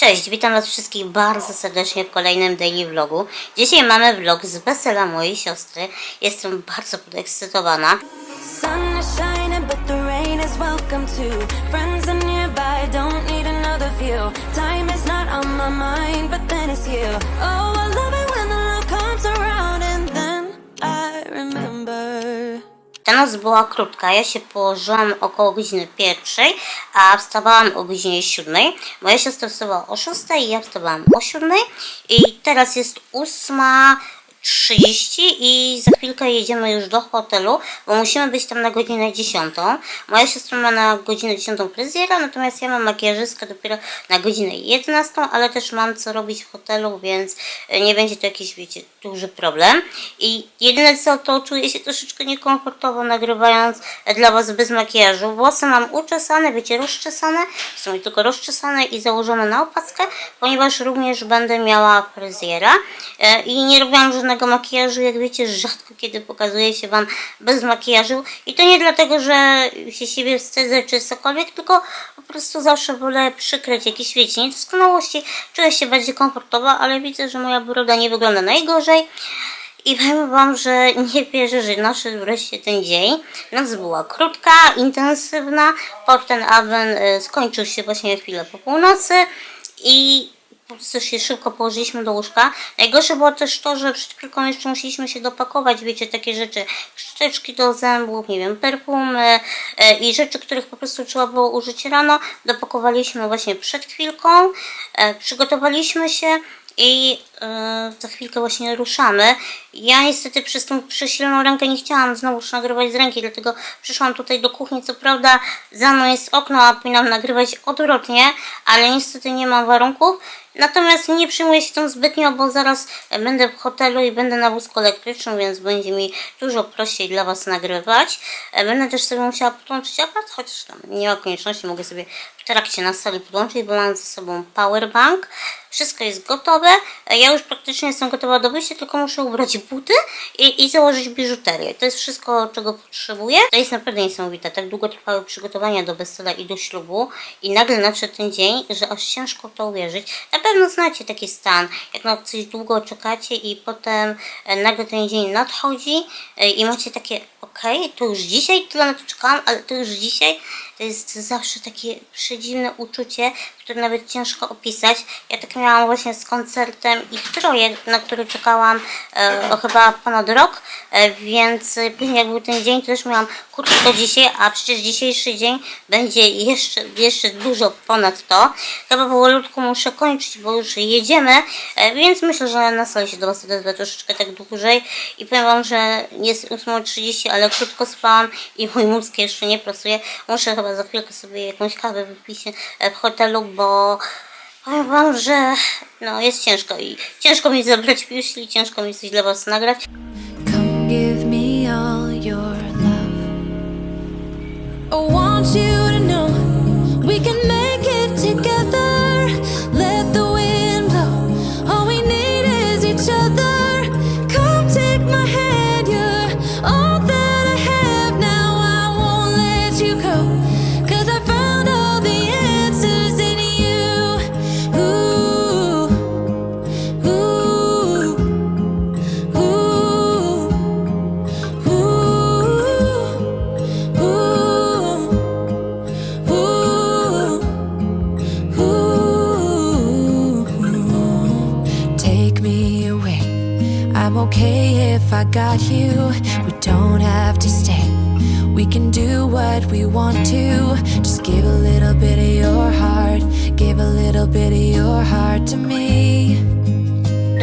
Cześć, witam Was wszystkich bardzo serdecznie w kolejnym daily vlogu. Dzisiaj mamy vlog z wesela mojej siostry. Jestem bardzo podekscytowana. Is but Ta noc była krótka. Ja się położyłam około godziny pierwszej, a wstawałam o godzinie siódmej. Moja siostra wstawała o szóstej, ja wstawałam o siódmej. I teraz jest ósma 30 i za chwilkę jedziemy już do hotelu, bo musimy być tam na godzinę 10. Moja siostra ma na godzinę 10 fryzjera, natomiast ja mam makijażystkę dopiero na godzinę 11, ale też mam co robić w hotelu, więc e, nie będzie to jakiś, wiecie, duży problem. I jedyne co, to czuję się troszeczkę niekomfortowo nagrywając dla Was bez makijażu. Włosy mam uczesane, wiecie, rozczesane, sumie tylko rozczesane i założone na opaskę, ponieważ również będę miała fryzjera e, i nie robiłam żadnego makijażu, jak wiecie, rzadko kiedy pokazuję się Wam bez makijażu i to nie dlatego, że się siebie wstydzę czy cokolwiek, tylko po prostu zawsze wolę przykryć jakieś, wiecie, niedoskonałości, czuję się bardziej komfortowo, ale widzę, że moja broda nie wygląda najgorzej. I powiem Wam, że nie wierzę, że nadszedł wreszcie ten dzień. Noc była krótka, intensywna. Porten Aven y, skończył się właśnie chwilę po północy i prostu się szybko położyliśmy do łóżka. Najgorsze było też to, że przed chwilką jeszcze musieliśmy się dopakować, wiecie, takie rzeczy, szczoteczki do zębów, nie wiem, perfumy y, i rzeczy, których po prostu trzeba było użyć rano. Dopakowaliśmy właśnie przed chwilką, y, przygotowaliśmy się i e, za chwilkę właśnie ruszamy. Ja niestety przez tą przesilną rękę nie chciałam znowu nagrywać z ręki, dlatego przyszłam tutaj do kuchni. Co prawda za mną jest okno, a powinnam nagrywać odwrotnie, ale niestety nie mam warunków. Natomiast nie przejmuję się tym zbytnio, bo zaraz będę w hotelu i będę na wózku elektrycznym, więc będzie mi dużo prościej dla Was nagrywać. E, Będę też sobie musiała podłączyć aparat, chociaż tam nie ma konieczności, mogę sobie w trakcie na sali podłączyć, bo mam ze sobą powerbank. Wszystko jest gotowe. E, Ja już praktycznie jestem gotowa do wyjścia, tylko muszę ubrać buty i, i założyć biżuterię. To jest wszystko, czego potrzebuję. To jest naprawdę niesamowite. Tak długo trwały przygotowania do wesela i do ślubu i nagle nadszedł ten dzień, że aż ciężko to uwierzyć. Na pewno znacie taki stan, jak na coś długo czekacie i potem e, nagle ten dzień nadchodzi e, i macie takie okej, to już dzisiaj tyle na to czekałam, ale to już dzisiaj to jest zawsze takie przedziwne uczucie, które nawet ciężko opisać. Ja tak miałam właśnie z koncertem ich troje, na który czekałam e, chyba ponad rok, e, więc później jak był ten dzień, to też miałam kurczę to dzisiaj, a przecież dzisiejszy dzień będzie jeszcze, jeszcze dużo ponad to. Chyba powolutku muszę kończyć, bo już jedziemy, e, więc myślę, że na sali się do Was odezwę troszeczkę tak dłużej i powiem Wam, że jest 8.30, ale krótko spałam i mój mózg jeszcze nie pracuje. Muszę chyba za chwilkę sobie jakąś kawę wypić e, w hotelu, bo powiem Wam, że no jest ciężko i ciężko mi zabrać piuśli, ciężko mi coś dla Was nagrać. Come give me all little bit of your heart to me.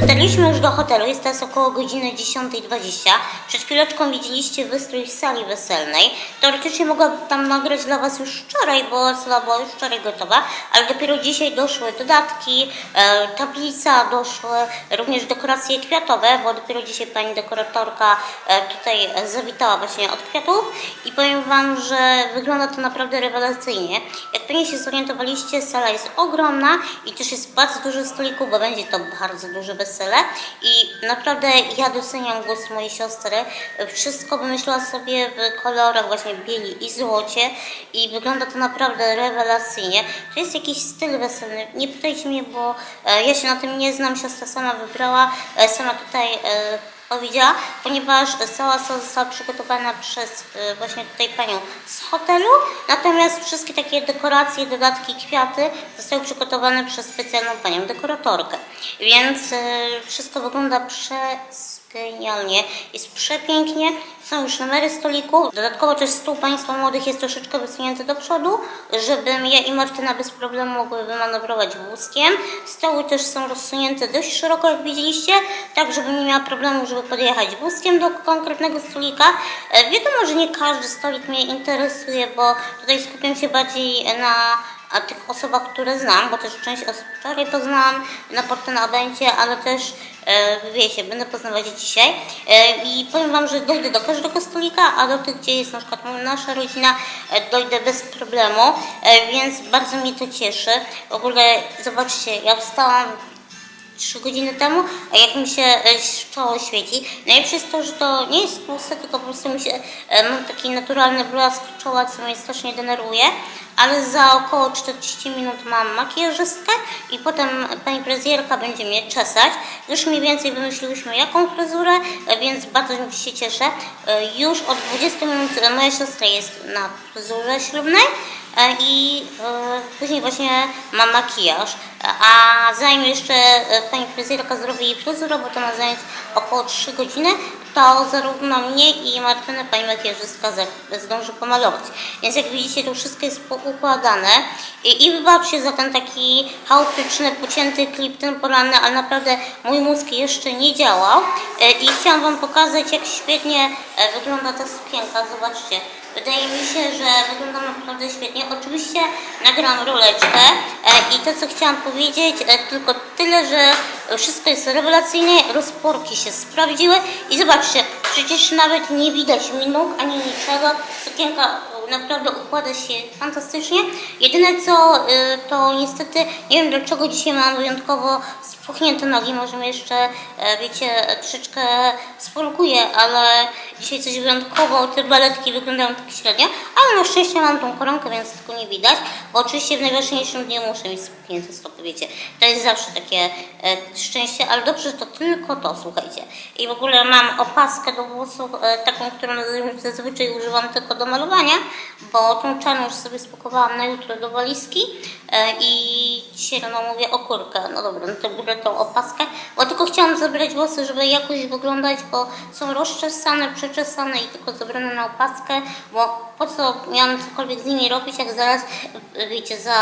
Dotarliśmy już do hotelu, jest teraz około godziny 10.20. Przed chwileczką widzieliście wystrój w sali weselnej. Teoretycznie mogłabym tam nagrać dla Was już wczoraj, bo sala była już wczoraj gotowa, ale dopiero dzisiaj doszły dodatki, e, tablica, doszły również dekoracje kwiatowe, bo dopiero dzisiaj pani dekoratorka e, tutaj zawitała właśnie od kwiatów i powiem Wam, że wygląda to naprawdę rewelacyjnie. Jak pewnie się zorientowaliście, sala jest ogromna i też jest bardzo dużo stolików, bo będzie to bardzo duże wesele. Wesele i naprawdę ja doceniam głos mojej siostry. Wszystko wymyśliła sobie w kolorach właśnie bieli i złocie i wygląda to naprawdę rewelacyjnie. To jest jakiś styl weselny. Nie pytajcie mnie, bo e, ja się na tym nie znam. Siostra sama wybrała, e, sama tutaj powiedziała, ponieważ cała została przygotowana przez e, właśnie tutaj panią z hotelu, natomiast wszystkie takie dekoracje, dodatki, kwiaty zostały przygotowane przez specjalną panią dekoratorkę. Więc e, wszystko wygląda przegenialnie, jest przepięknie, są już numery stolików, dodatkowo też stół państwa młodych jest troszeczkę wysunięty do przodu, żebym ja i Martyna bez problemu mogły wymanewrować wózkiem. Stoły też są rozsunięte dość szeroko, jak widzieliście, tak żebym nie miała problemu, żeby podjechać wózkiem do konkretnego stolika. E, Wiadomo, że nie każdy stolik mnie interesuje, bo tutaj skupiam się bardziej na a tych osobach, które znam, bo też część osób wczoraj poznałam na Porto Abencie, ale też e, wiecie, będę poznawać dzisiaj e, i powiem Wam, że dojdę do każdego stolika, a do tych, gdzie jest na przykład nasza rodzina, e, dojdę bez problemu, e, więc bardzo mnie to cieszy. W ogóle zobaczcie, ja wstałam 3 godziny temu, a jak mi się e, czoło świeci. Najlepsze jest to, że to nie jest tłuste, tylko po prostu mi się, e, mam taki naturalny blask czoła, co mnie strasznie denerwuje, ale za około 40 minut mam makijażystkę i potem pani fryzjerka będzie mnie czesać. Już mniej więcej wymyśliłyśmy jaką fryzurę, więc bardzo się cieszę. Już od 20 minut moja siostra jest na fryzurze ślubnej. E, i e, później właśnie mam makijaż, a zanim jeszcze pani fryzjerka zrobi fryzurę, bo to ma zająć około 3 godziny, to zarówno mnie i Martynę pani makijażystka za- zdąży pomalować. Więc jak widzicie, to wszystko jest poukładane i, i wybaczcie za ten taki chaotyczny, pocięty klip ten poranny, ale naprawdę mój mózg jeszcze nie działał E, i chciałam wam pokazać, jak świetnie e, wygląda ta sukienka. Zobaczcie. Wydaje mi się, że wygląda naprawdę świetnie. Oczywiście nagram roleczkę e, i to, co chciałam powiedzieć, e, tylko tyle, że wszystko jest rewelacyjnie, rozporki się sprawdziły i zobaczcie, przecież nawet nie widać mi nóg ani niczego. Sukienka naprawdę układa się fantastycznie. Jedyne co, e, to niestety, nie wiem dlaczego dzisiaj mam wyjątkowo spuchnięte nogi, może mnie jeszcze, e, wiecie, troszeczkę spolkuję, ale dzisiaj coś wyjątkowo, te baletki wyglądają tak średnio, ale na szczęście mam tą koronkę, więc tego nie widać, bo oczywiście w najważniejszym dniu muszę mieć spuchnięte stopy, wiecie, to jest zawsze takie e, szczęście, ale dobrze, że to tylko to, słuchajcie. I w ogóle mam opaskę do włosów, e, taką, którą zazwyczaj używam tylko do malowania, bo tą czarną już sobie spakowałam na jutro do walizki e, i dzisiaj rano mówię o kurkę, no dobra, no to biorę tą opaskę, bo tylko chciałam zabrać włosy, żeby jakoś wyglądać, bo są rozczesane, przeczesane i tylko zabrane na opaskę, bo po co miałam cokolwiek z nimi robić, jak zaraz, e, wiecie, za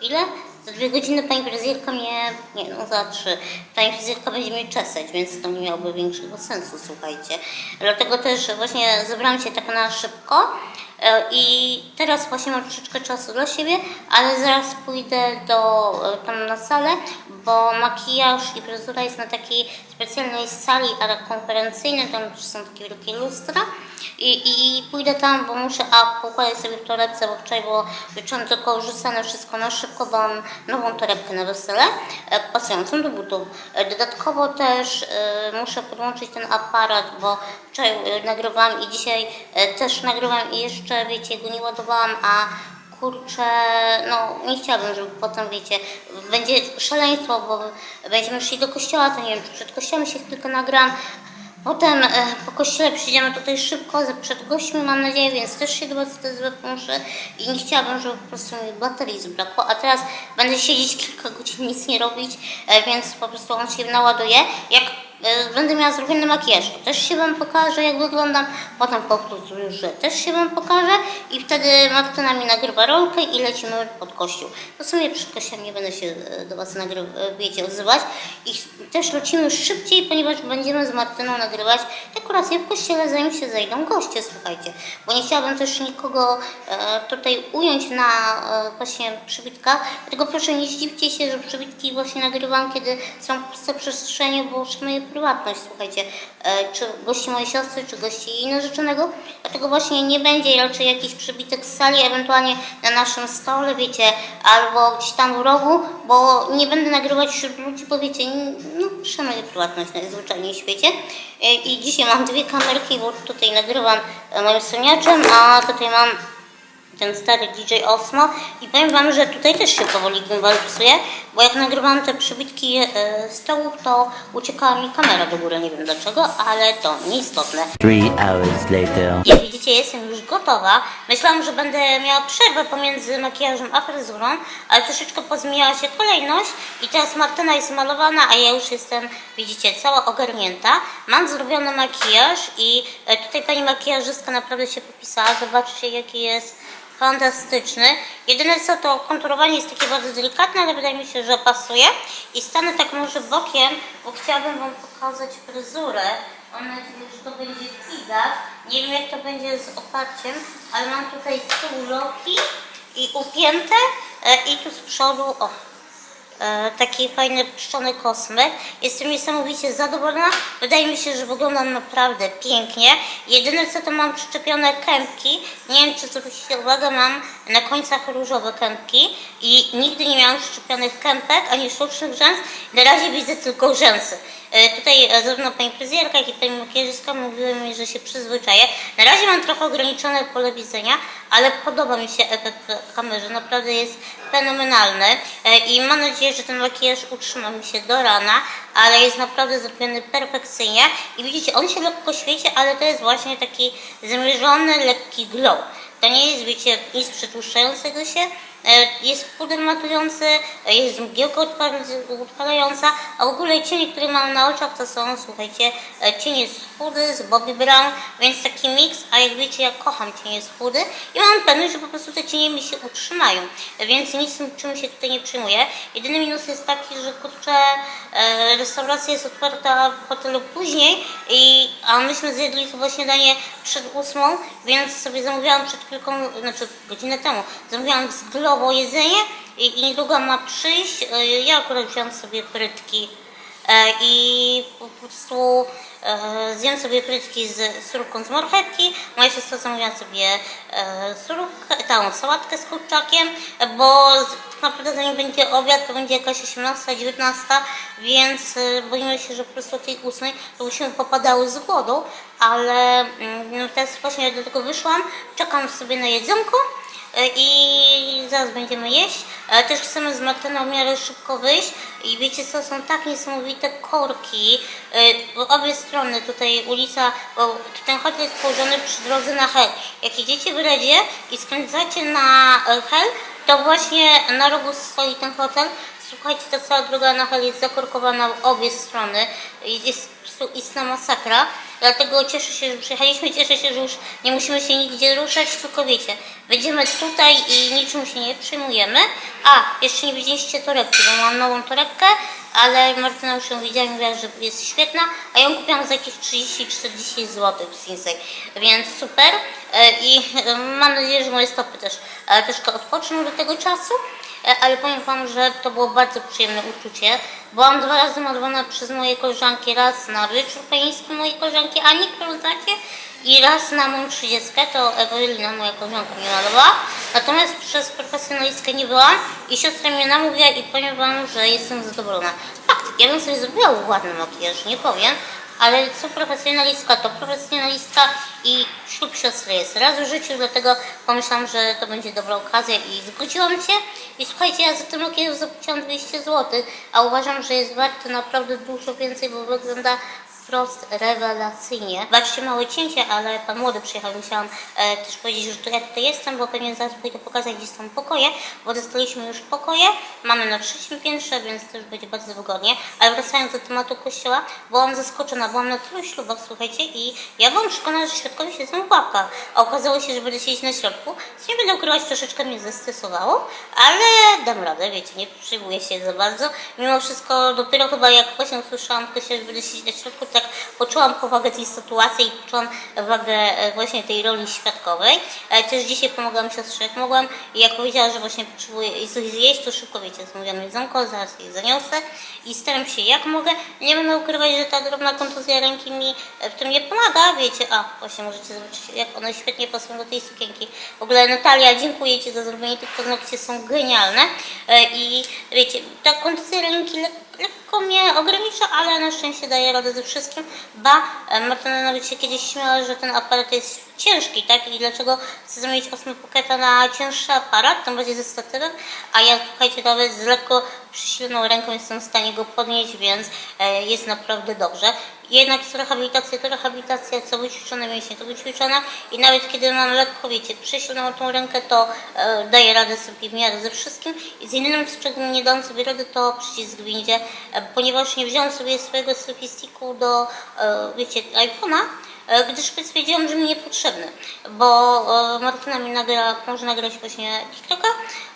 ile? Za dwie godziny pani fryzjerka mnie, nie no za trzy, pani fryzjerka będzie mnie czesać, więc to nie miałoby większego sensu, słuchajcie. Dlatego też właśnie zebrałam się tak na szybko e, i teraz właśnie mam troszeczkę czasu dla siebie, ale zaraz pójdę do, e, tam na salę, bo makijaż i fryzura jest na takiej specjalnej sali ale konferencyjnej, tam są takie wielkie lustra i, i pójdę tam, bo muszę a poukładać sobie w torebce, bo wczoraj było wieczorem tylko rzucane wszystko na szybko, bo mam nową torebkę na wesele, e, pasującą do butów. E, Dodatkowo też e, muszę podłączyć ten aparat, bo wczoraj nagrywałam i dzisiaj też nagrywam i jeszcze, wiecie, go nie ładowałam, a kurczę, no nie chciałabym, żeby potem, wiecie, będzie szaleństwo, bo będziemy szli do kościoła, to nie wiem, przed kościołem się tylko nagram, Potem e, po kościele przyjdziemy tutaj szybko, przed gośćmi mam nadzieję, więc też się do Was muszę i nie chciałabym, żeby po prostu mi baterii zbrakło, a teraz będę siedzieć kilka godzin, nic nie robić, e, więc po prostu on się naładuje. Jak będę miała zrobiony makijaż, też się Wam pokażę, jak wyglądam, potem po prostu już też się Wam pokażę. I wtedy Martyna mi nagrywa rolkę i lecimy pod kościół. To sobie przed kościołem nie będę się e, do Was e, wiecie, odzywać. I też lecimy szybciej, ponieważ będziemy z Martyną nagrywać. Dekoracje w kościele, zanim się zejdą goście, słuchajcie. Bo nie chciałabym też nikogo tutaj ująć na właśnie przybitkach, dlatego proszę nie zdziwcie się, że przybitki właśnie nagrywam, kiedy są puste przestrzenie, bo szanuję prywatność, słuchajcie, e, czy gości mojej siostry, czy gości jej narzeczonego, dlatego właśnie nie będzie raczej jakiś przybitek z sali, ewentualnie na naszym stole, wiecie, albo gdzieś tam w rogu, bo nie będę nagrywać wśród ludzi, bo wiecie, no szanuję prywatność najzwyczajniej w świecie. E, i dzisiaj mam dwie kamerki, bo tutaj nagrywam e, moim soniaczem, a tutaj mam ten stary DJ Osmo i powiem Wam, że tutaj też się powoli psuje, bo jak nagrywałam te przybitki e, stołów, to uciekała mi kamera do góry, nie wiem dlaczego, ale to nieistotne. Three hours later. Jak widzicie, jestem już gotowa. Myślałam, że będę miała przerwę pomiędzy makijażem a fryzurą, ale troszeczkę pozmieniała się kolejność i teraz Martyna jest malowana, a ja już jestem, widzicie, cała ogarnięta. Mam zrobiony makijaż i e, tutaj pani makijażystka naprawdę się popisała. Zobaczcie, jaki jest fantastyczny. Jedyne co to konturowanie jest takie bardzo delikatne, ale wydaje mi się, że pasuje. I stanę tak może bokiem, bo chciałabym Wam pokazać fryzurę. Mam nadzieję, że to będzie widać. Nie wiem jak to będzie z oparciem, ale mam tutaj loki i upięte e, i tu z przodu, o, e, taki fajny pszczony kosmyk. Jestem niesamowicie zadowolona. Wydaje mi się, że wyglądam naprawdę pięknie. Jedyne co to mam przyczepione kępki. Nie wiem czy zwrócicie uwagę, mam na końcach różowe kępki i nigdy nie miałam przyczepionych kępek ani sztucznych rzęs. Na razie widzę tylko rzęsy. E, Tutaj e, zarówno pani fryzjerka, jak i pani makijażystka mówiły mi, że się przyzwyczaję. Na razie mam trochę ograniczone pole widzenia, ale podoba mi się efekt kamery. Naprawdę jest fenomenalny E, i mam nadzieję, że ten makijaż utrzyma mi się do rana, ale jest naprawdę zrobiony perfekcyjnie i widzicie, on się lekko świeci, ale to jest właśnie taki zamierzony, lekki glow. To nie jest, wiecie, nic przetłuszczającego się, jest puder matujący, e, jest mgiełka odpalająca, a w ogóle cienie, które mam na oczach to są, słuchajcie, e, cienie z chudy, z Bobby Brown, więc taki miks, a jak wiecie, ja kocham cienie z chudy i mam pewność, że po prostu te cienie mi się utrzymają, E, więc nic czym się tutaj nie przyjmuję. Jedyny minus jest taki, że kurczę, e, restauracja jest otwarta w hotelu później, i, a myśmy zjedli chyba śniadanie przed ósmą, więc sobie zamówiłam przed chwilką, znaczy godzinę temu, zamówiłam z Globo jedzenie i, niedługo ma przyjść. E, Ja akurat wziąłam sobie frytki e, i po prostu e, zjem sobie frytki z surówką z marchewki. Moja siostra zamówiła sobie surówkę, tą sałatkę z kurczakiem, bo tak naprawdę zanim będzie obiad, to będzie jakaś 18, 19, więc boimy się, że po prostu o tej 8 to byśmy popadały z głodu, ale mm, no, teraz właśnie do tego wyszłam, czekam sobie na jedzonko. E, i zaraz będziemy jeść. E, Też chcemy z Martyną w miarę szybko wyjść i wiecie co, są tak niesamowite korki. E, W obie strony tutaj ulica, bo ten hotel jest położony przy drodze na Hel. Jak idziecie w Redzie i skręcacie na e, Hel, to właśnie na rogu stoi ten hotel. Słuchajcie, ta cała droga na Hel jest zakorkowana w obie strony. Jest istna masakra. Dlatego cieszę się, że przyjechaliśmy, cieszę się, że już nie musimy się nigdzie ruszać, tylko wiecie, będziemy tutaj i niczym się nie przejmujemy. A, jeszcze nie widzieliście torebki, bo mam nową torebkę, ale Martyna już ją widziała i mówiła, że jest świetna, a ją kupiłam za jakieś 30-40 zł w Sinsei, więc super. E, I e, mam nadzieję, że moje stopy też e, troszkę odpoczną do tego czasu. E, ale powiem Wam, że to było bardzo przyjemne uczucie. Byłam dwa razy malowana przez moje koleżanki, raz na wieczór pański mojej koleżanki Ani, którą znacie, i raz na moją trzydziestkę, to Ewelina, moja koleżanka mnie malowała. Natomiast przez profesjonalistkę nie byłam i siostra mnie namówiła i powiem Wam, że jestem zadowolona. Fakt, ja bym sobie zrobiła ładny makijaż, nie powiem, ale co profesjonalistka, to profesjonalistka i ślub siostry jest raz w życiu, dlatego pomyślałam, że to będzie dobra okazja i zgodziłam się. I słuchajcie, ja za ten makijaż zapłaciłam 200 zł, a uważam, że jest warty naprawdę dużo więcej, bo wygląda wprost rewelacyjnie. Baczcie małe cięcie, ale pan młody przyjechał. Musiałam e, też powiedzieć, że to ja tutaj jestem, bo pewnie zaraz pójdę pokazać, gdzie są pokoje, bo dostaliśmy już pokoje. Mamy na trzecim piętrze, więc też będzie bardzo wygodnie. Ale wracając do tematu kościoła, byłam zaskoczona. Byłam na tylu ślubach, słuchajcie, i ja byłam przekonana, że świadkowie siedzą w łapkach. A okazało się, że będę siedzieć na środku. Co nie będę ukrywać, troszeczkę mnie zestresowało, ale dam radę, wiecie, nie przejmuję się za bardzo. Mimo wszystko, dopiero chyba jak właśnie usłyszałam że będę siedzieć na środku, poczułam powagę tej sytuacji i poczułam wagę e, właśnie tej roli świadkowej. E, Też dzisiaj pomogłam siostrze jak mogłam i jak powiedziała, że właśnie potrzebuje coś zjeść, to szybko wiecie, zamówiłam jedzonko, zaraz jej zaniosę i staram się jak mogę. Nie będę ukrywać, że ta drobna kontuzja ręki mi e, w tym nie pomaga, wiecie, a właśnie możecie zobaczyć jak one świetnie pasują do tej sukienki. W ogóle Natalia, dziękuję Ci za zrobienie tych paznokci, są genialne i wiecie, ta kontuzja ręki le- lekko mnie ogranicza, ale na szczęście daje radę ze wszystkim. Ba, e, Martyna nawet się kiedyś śmiała, że ten aparat jest ciężki, tak? I dlaczego chcę zamienić Osmo Pocketa na cięższy aparat, tym bardziej ze statywem, a ja, słuchajcie, nawet z lekko przysilną ręką jestem w stanie go podnieść, więc e, jest naprawdę dobrze. Jednak z rehabilitacja to rehabilitacja, co wyćwiczone mięśnie to wyćwiczone i nawet kiedy mam lekko, wiecie, przysilną tą rękę, to e, daję radę sobie w miarę ze wszystkim. I z jedynym, z czego nie dam sobie rady, to przycisk windzie, ponieważ nie wziąłem sobie swojego selfie sticku do, e, wiecie, iPhone'a, e, gdyż stwierdziłam, że mi niepotrzebny, bo e, Martyna mi nagra, może nagrać właśnie TikToka,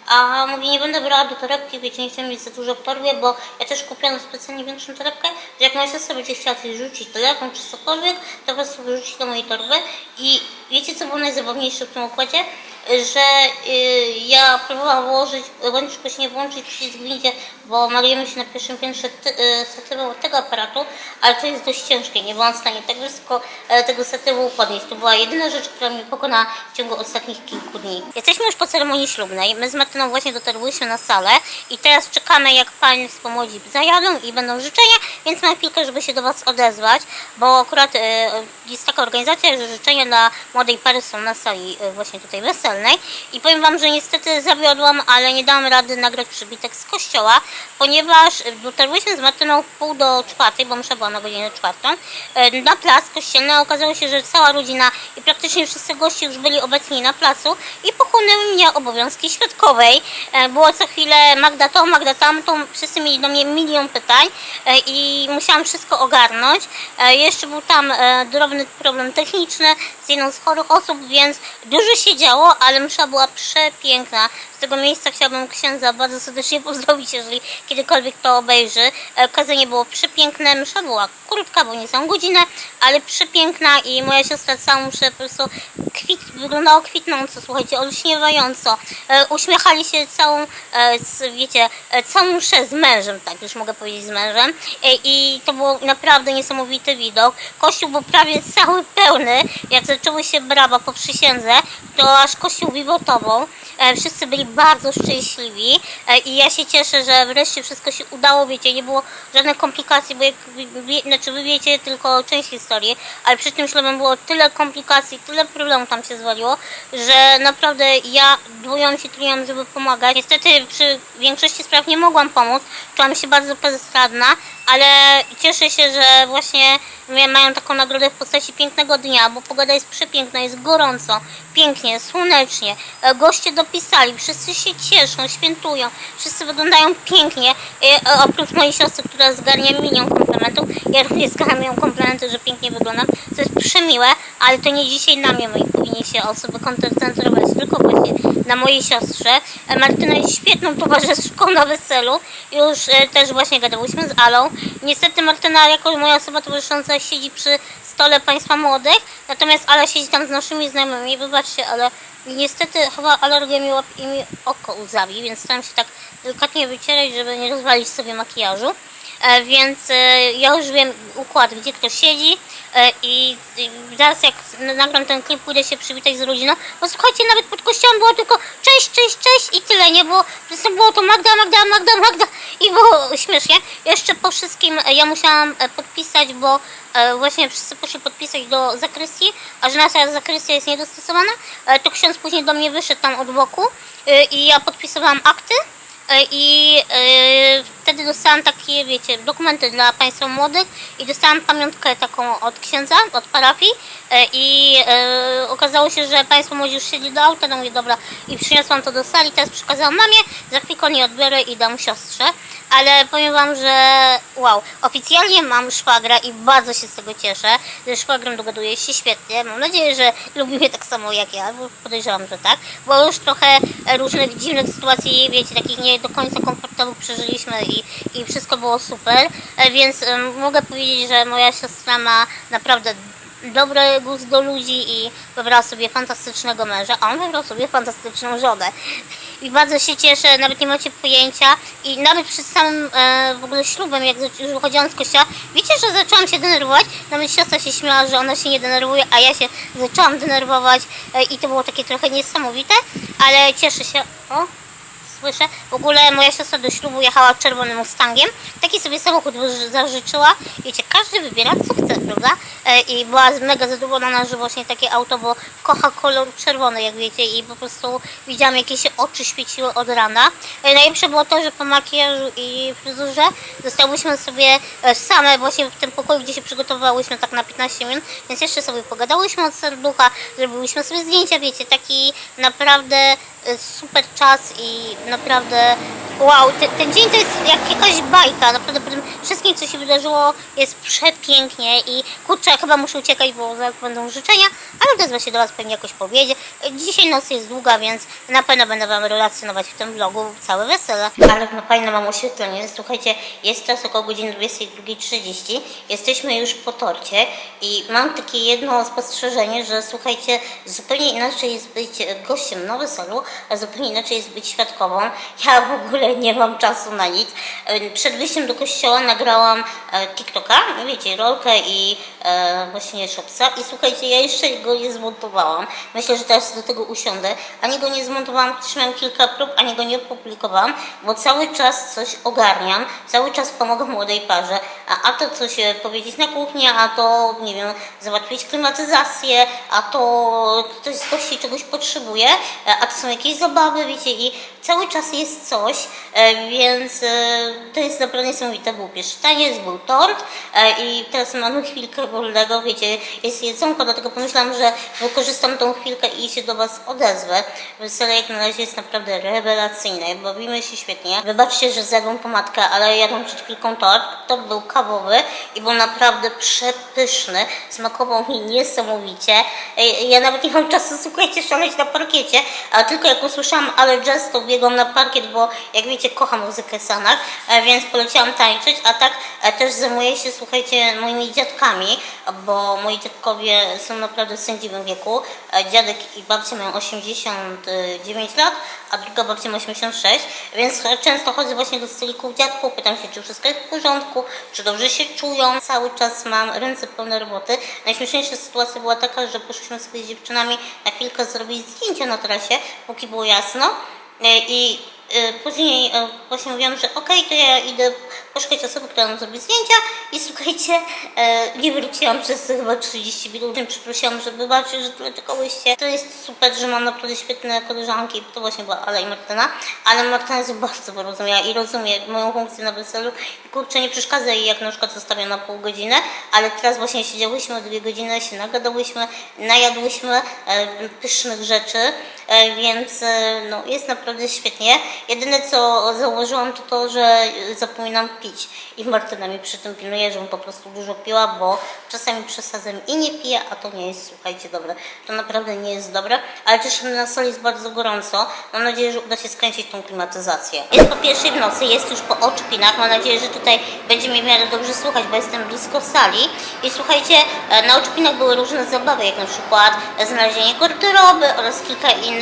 a mówi, nie będę brała do torebki, wiecie, nie chcę mieć za dużo w torbie, bo ja też kupiłam specjalnie większą torebkę, że jak moja siostra będzie chciała coś rzucić, telefon czy cokolwiek, to po prostu wyrzuci do mojej torby i wiecie, co było najzabawniejsze w tym układzie? Że y, ja próbowałam włożyć, bądź właśnie włączyć przycisk windzie, bo malujemy się na pierwszym piętrze y, statywą od tego aparatu, ale to jest dość ciężkie, nie byłam w stanie tak wysoko e, tego statywu podnieść. To była jedyna rzecz, która mnie pokonała w ciągu ostatnich kilku dni. Jesteśmy już po ceremonii ślubnej, my z Martyną właśnie dotarłyśmy na salę i teraz czekamy jak państwo młodzi zajadą i będą życzenia, więc mam chwilkę, żeby się do Was odezwać, bo akurat e, jest taka organizacja, że życzenia dla młodej pary są na sali e, właśnie tutaj weselnej i powiem Wam, że niestety zawiodłam, ale nie dałam rady nagrać przybitek z kościoła, ponieważ dotarłyśmy z Martyną w pół do czwartej, bo msza była na godzinę czwartą, e, na plac kościelny. Okazało się, że cała rodzina i praktycznie wszyscy goście już byli obecni na placu i pochłonęły mnie obowiązki świadkowej. E, Było co chwilę Magda to, Magda tamtą, wszyscy mieli do mnie milion pytań e, i musiałam wszystko ogarnąć. Jeszcze był tam drobny problem techniczny z jedną z chorych osób, więc dużo się działo, ale msza była przepiękna. Tego miejsca chciałabym księdza bardzo serdecznie pozdrowić, jeżeli kiedykolwiek to obejrzy. E, Kazanie było przepiękne, msza była krótka, bo nie całą godzinę, ale przepiękna i moja siostra całą mszę po prostu kwit, wyglądało kwitnąco, słuchajcie, olśniewająco. E, uśmiechali się całą, e, wiecie, całą mszę z mężem, tak już mogę powiedzieć z mężem. I to był naprawdę niesamowity widok. Kościół był prawie cały pełny. Jak zaczęły się brawa po przysiędze, to aż kościół wiwotował. E, Wszyscy byli bardzo szczęśliwi e, i ja się cieszę, że wreszcie wszystko się udało, wiecie, nie było żadnych komplikacji, bo jak wie, znaczy wy wiecie tylko część historii, ale przy tym ślubem było tyle komplikacji, tyle problemów tam się zwaliło, że naprawdę ja dwując się trójłam, żeby pomagać. Niestety przy większości spraw nie mogłam pomóc, czułam się bardzo bezradna, ale cieszę się, że właśnie mają taką nagrodę w postaci pięknego dnia, bo pogoda jest przepiękna, jest gorąco, pięknie, słonecznie. E, Goście dopisali, wszyscy się cieszą, świętują, wszyscy wyglądają pięknie. E, Oprócz mojej siostry, która zgarnia milion komplementów, ja również zgarniam ją komplementy, że pięknie wyglądam, co jest przemiłe, ale to nie dzisiaj na mnie moi powinni się osoby koncentrować, tylko właśnie na mojej siostrze. E, Martyna jest świetną towarzyszką na weselu. Już e, też właśnie gadałyśmy z Alą. Niestety Martyna jako moja osoba towarzysząca siedzi przy stole państwa młodych, natomiast Ala siedzi tam z naszymi znajomymi. Wybaczcie, ale niestety chyba alergia mi łapie i mi oko łzawi, więc staram się tak delikatnie wycierać, żeby nie rozwalić sobie makijażu. E, więc e, ja już wiem układ, gdzie kto siedzi e, i, zaraz jak nagram ten klip, pójdę się przywitać z rodziną, bo słuchajcie, nawet pod kościołem było tylko cześć, cześć, cześć i tyle, nie było, po było to Magda, Magda, Magda, Magda i było śmiesznie. Jeszcze po wszystkim ja musiałam podpisać, bo właśnie wszyscy poszli podpisać do zakrystii, a że nasza zakrystia jest niedostosowana, to ksiądz później do mnie wyszedł tam od boku i ja podpisywałam akty, i e, wtedy dostałam takie, wiecie, dokumenty dla Państwa młodych i dostałam pamiątkę taką od księdza, od parafii e, i e, okazało się, że Państwo młodzi już siedli do auta, no mówię, dobra, i przyniosłam to do sali, teraz przekazałam mamie, za chwilkę nie odbiorę i dam siostrze, ale powiem Wam, że wow, oficjalnie mam szwagra i bardzo się z tego cieszę, ze szwagrem dogaduję się świetnie, mam nadzieję, że lubi mnie tak samo jak ja, bo podejrzewam, że tak, bo już trochę różnych dziwnych sytuacji, wiecie, takich nie, do końca komfortowo przeżyliśmy i, i wszystko było super, e, więc mogę powiedzieć, że moja siostra ma naprawdę dobry gust do ludzi i wybrała sobie fantastycznego męża, a on wybrał sobie fantastyczną żonę. I bardzo się cieszę, nawet nie macie pojęcia. I nawet przed samym e, w ogóle ślubem, jak już wychodziłam z kościoła, wiecie, że zaczęłam się denerwować? Nawet siostra się śmiała, że ona się nie denerwuje, a ja się zaczęłam denerwować e, i to było takie trochę niesamowite, ale cieszę się. O, słyszę. W ogóle moja siostra do ślubu jechała czerwonym Mustangiem. Taki sobie samochód zażyczyła. Wiecie, każdy wybiera co chce, prawda? E, I była mega zadowolona, że właśnie takie auto, bo kocha kolor czerwony, jak wiecie, i po prostu widziałam, jakie się oczy świeciły od rana. E, Najlepsze było to, że po makijażu i fryzurze zostałyśmy sobie e, same właśnie w tym pokoju, gdzie się przygotowywałyśmy tak na 15 minut, więc jeszcze sobie pogadałyśmy od serducha, zrobiłyśmy sobie zdjęcia, wiecie, taki naprawdę super czas i naprawdę wow, ten, ten dzień to jest jak jakaś bajka, naprawdę po tym wszystkim co się wydarzyło jest przepięknie i kurczę, chyba muszę uciekać, bo zaraz będą życzenia, ale odezwę się do Was pewnie jakoś powiedzie. Dzisiaj noc jest długa, więc na pewno będę Wam relacjonować w tym vlogu całe wesele. Ale no fajne mam oświetlenie, słuchajcie, jest teraz około godziny 22.30, jesteśmy już po torcie i mam takie jedno spostrzeżenie, że słuchajcie, zupełnie inaczej jest być gościem na weselu, a zupełnie inaczej jest być świadkową. Ja w ogóle nie mam czasu na nic. E, Przed wyjściem do kościoła nagrałam e, TikToka, wiecie, rolkę i e, właśnie Shopsa i słuchajcie, ja jeszcze go nie zmontowałam. Myślę, że teraz do tego usiądę. Ani go nie zmontowałam, chociaż miałam kilka prób, ani go nie opublikowałam, bo cały czas coś ogarniam, cały czas pomogę młodej parze, a, a to coś powiedzieć na kuchni, a to, nie wiem, załatwić klimatyzację, a to ktoś z gości czegoś potrzebuje, e, a to są jakieś zabawy, wiecie, i cały czas jest coś, e, więc e, to jest naprawdę niesamowite. Był pierwszy taniec, był tort i teraz mamy chwilkę wolnego, wiecie, jest jedzonko, dlatego pomyślałam, że wykorzystam tą chwilkę i się do Was odezwę. Wesele jak na razie jest naprawdę rewelacyjne, bawimy się świetnie. Wybaczcie, że zjadłam pomadkę, ale jadłam przed chwilką tort. Tort był kawowy i był naprawdę przepyszny, smakował mi niesamowicie. Ja nawet nie mam czasu, słuchajcie, szaleć na parkiecie, a tylko jak usłyszałam ale jazz, to biegłam na parkiet, bo jak wiecie, kocham muzykę w Stanach, e, więc poleciałam tańczyć, a tak e, też zajmuję się, słuchajcie, moimi dziadkami, bo moi dziadkowie są naprawdę w sędziwym wieku. E, Dziadek i babcia mają 89 lat, a druga babcia ma 86, więc często chodzę właśnie do stolików dziadków, pytam się, czy wszystko jest w porządku, czy dobrze się czują. Cały czas mam ręce pełne roboty. Najśmieszniejsza sytuacja była taka, że poszliśmy sobie z dziewczynami na chwilkę zrobić zdjęcia na trasie, póki było jasno. E, I później e, właśnie mówiłam, że okej, to ja idę poszukać osoby, która nam zrobi zdjęcia i słuchajcie, e, nie wróciłam przez chyba 30 minut, przeprosiłam, że wybaczy, że tyle czekałyście. To jest super, że mam naprawdę świetne koleżanki, to właśnie była Ala i Martyna, ale Martyna jest bardzo wyrozumiała i rozumie moją funkcję na weselu i kurczę, nie przeszkadza jej, jak na przykład zostawiam na pół godziny, ale teraz właśnie siedziałyśmy dwie godziny, się nagadałyśmy, najadłyśmy e, pysznych rzeczy, więc e, no, jest naprawdę świetnie. Jedyne co zauważyłam to to, że e, zapominam pić i Martyna mi przy tym pilnuje, żebym po prostu dużo piła, bo czasami przesadzam i nie piję, a to nie jest, słuchajcie, dobre. To naprawdę nie jest dobre, ale też na soli jest bardzo gorąco. Mam nadzieję, że uda się skręcić tą klimatyzację. Jest po pierwszej w nocy, jest już po oczpinach. Mam nadzieję, że tutaj będzie mnie w miarę dobrze słuchać, bo jestem blisko sali. I słuchajcie, e, na oczpinach były różne zabawy, jak na przykład znalezienie garderoby oraz kilka innych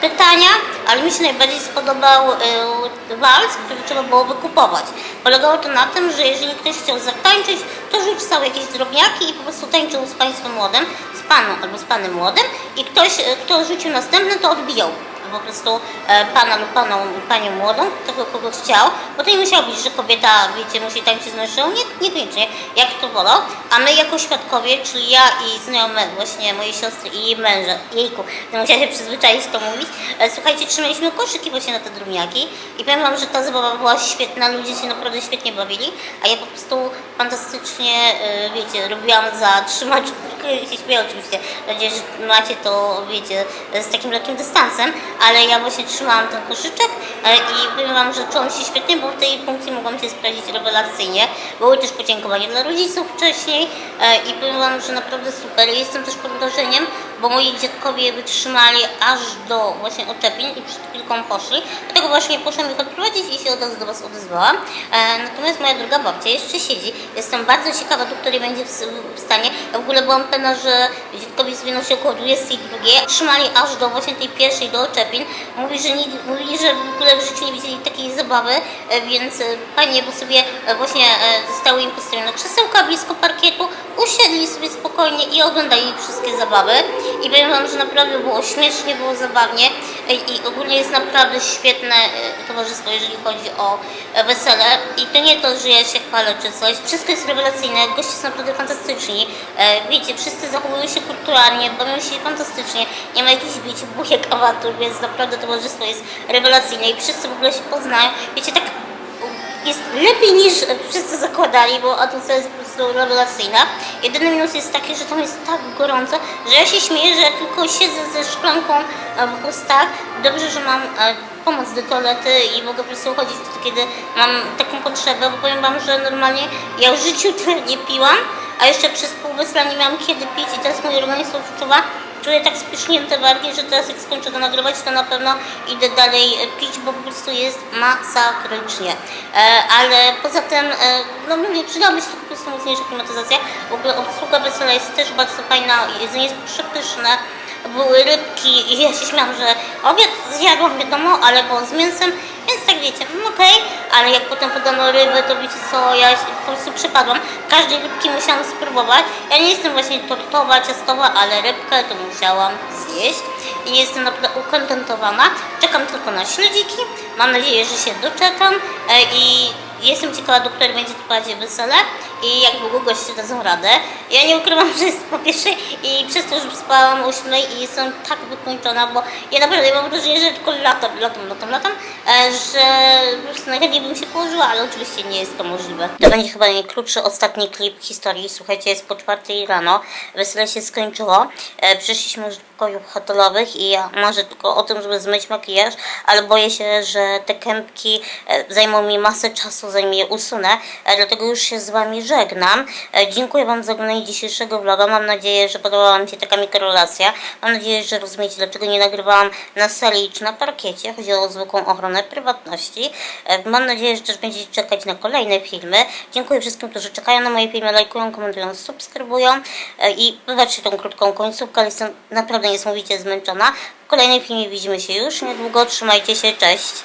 pytania, ale mi się najbardziej spodobał y, wals, który trzeba było wykupować. Polegało to na tym, że jeżeli ktoś chciał zatańczyć, to rzucał jakieś drobniaki i po prostu tańczył z państwem młodym, z panem albo z panem młodym i ktoś, y, kto rzucił następny, to odbijał po prostu e, pana lub paną, panią młodą, tego kogo chciał, bo to nie musiało być, że kobieta, wiecie, musi tańczyć z mężczyzną, nie, niekoniecznie, jak to wolał, a my jako świadkowie, czyli ja i znajomy właśnie mojej siostry i jej męża, jejku, no musiała się przyzwyczaić to mówić, e, słuchajcie, trzymaliśmy koszyki właśnie na te drobniaki i powiem wam, że ta zabawa była świetna, ludzie się naprawdę świetnie bawili, a ja po prostu fantastycznie, e, wiecie, robiłam za trzymacz, się śmieję oczywiście, nadzieję, że macie to, wiecie, z takim lekkim dystansem, ale ja właśnie trzymałam ten koszyczek e, i powiem Wam, że czułam się świetnie, bo w tej funkcji mogłam się sprawdzić rewelacyjnie. Były też podziękowania dla rodziców wcześniej e, i powiem Wam, że naprawdę super. Jestem też pod wrażeniem, bo moi dziadkowie wytrzymali aż do właśnie oczepin i przed chwilką poszli. Dlatego właśnie poszłam ich odprowadzić i się od razu do Was odezwałam. E, natomiast moja druga babcia jeszcze siedzi. Jestem bardzo ciekawa, do której będzie w, w stanie. Ja w ogóle byłam pewna, że dziadkowie zwinął się około 22. Trzymali aż do właśnie tej pierwszej, do oczepin. Mówi, że nie, mówili, że w ogóle w życiu nie widzieli takiej zabawy, e, więc e, fajnie, bo sobie e, właśnie e, zostały im postawione krzesełka blisko parkietu, usiedli sobie spokojnie i oglądali wszystkie zabawy. I powiem Wam, że naprawdę było śmiesznie, było zabawnie i ogólnie jest naprawdę świetne e, towarzystwo, jeżeli chodzi o e, wesele. I to nie to, że ja się chwalę czy coś. Wszystko jest rewelacyjne, goście są naprawdę fantastyczni. E, Wiecie, wszyscy zachowują się kulturalnie, bawią się fantastycznie, nie ma jakichś bić, bujek, awantur, więc naprawdę towarzystwo jest rewelacyjne i wszyscy w ogóle się poznają. Wiecie, tak jest lepiej niż wszyscy zakładali, bo atmosfera jest po prostu rewelacyjna. Jedyny minus jest taki, że tam jest tak gorąco, że ja się śmieję, że tylko siedzę ze szklanką e, w ustach. Dobrze, że mam e, pomoc do toalety i mogę po prostu chodzić kiedy mam taką potrzebę, bo powiem Wam, że normalnie ja w życiu tyle nie piłam, a jeszcze przez pół wesela nie miałam kiedy pić i teraz mój organizm odczuwa, czuję tak spiesznięte wargi, że teraz jak skończę to nagrywać, to na pewno idę dalej pić, bo po prostu jest masakrycznie. E, ale poza tym, e, no mówię, przydałaby się po prostu mocniejsza klimatyzacja. W ogóle obsługa wesela jest też bardzo fajna, jedzenie jest przepyszne. Były rybki i ja się śmiałam, że obiad zjadłam, wiadomo, ale było z mięsem, więc tak wiecie, no okej, ale jak potem podano rybę, to wiecie co, ja się po prostu przypadłam. Każdej rybki musiałam spróbować. Ja nie jestem właśnie tortowa, ciastowa, ale rybkę to musiałam zjeść i jestem naprawdę ukontentowana. Czekam tylko na śledziki, mam nadzieję, że się doczekam e, i jestem ciekawa, do której będzie trwać wesele i jak długo goście dadzą radę. Ja nie ukrywam, że jest po pierwszej i przez to, że spałam o 8 i jestem tak wykończona, bo ja naprawdę mam wrażenie, że tylko latam, latam, latam, latam, e, że najchętniej bym się położyła, ale oczywiście nie jest to możliwe. To będzie chyba najkrótszy ostatni klip historii. Słuchajcie, jest po czwartej rano, wesele się skończyło, e, przyszliśmy już pokojów hotelowych i ja marzę tylko o tym, żeby zmyć makijaż, ale boję się, że te kępki e, zajmą mi masę czasu, zanim je usunę, e, dlatego już się z Wami żegnam. E, Dziękuję Wam za oglądanie dzisiejszego vloga. Mam nadzieję, że podobała Wam się taka mikrorelacja. Mam nadzieję, że rozumiecie, dlaczego nie nagrywałam na sali czy na parkiecie. Chodzi o zwykłą ochronę prywatności. Mam nadzieję, że też będziecie czekać na kolejne filmy. Dziękuję wszystkim, którzy czekają na moje filmy, lajkują, komentują, subskrybują. I wybaczcie tą krótką końcówkę, ale jestem naprawdę niesamowicie zmęczona. W kolejnym filmie widzimy się już niedługo. Trzymajcie się, cześć!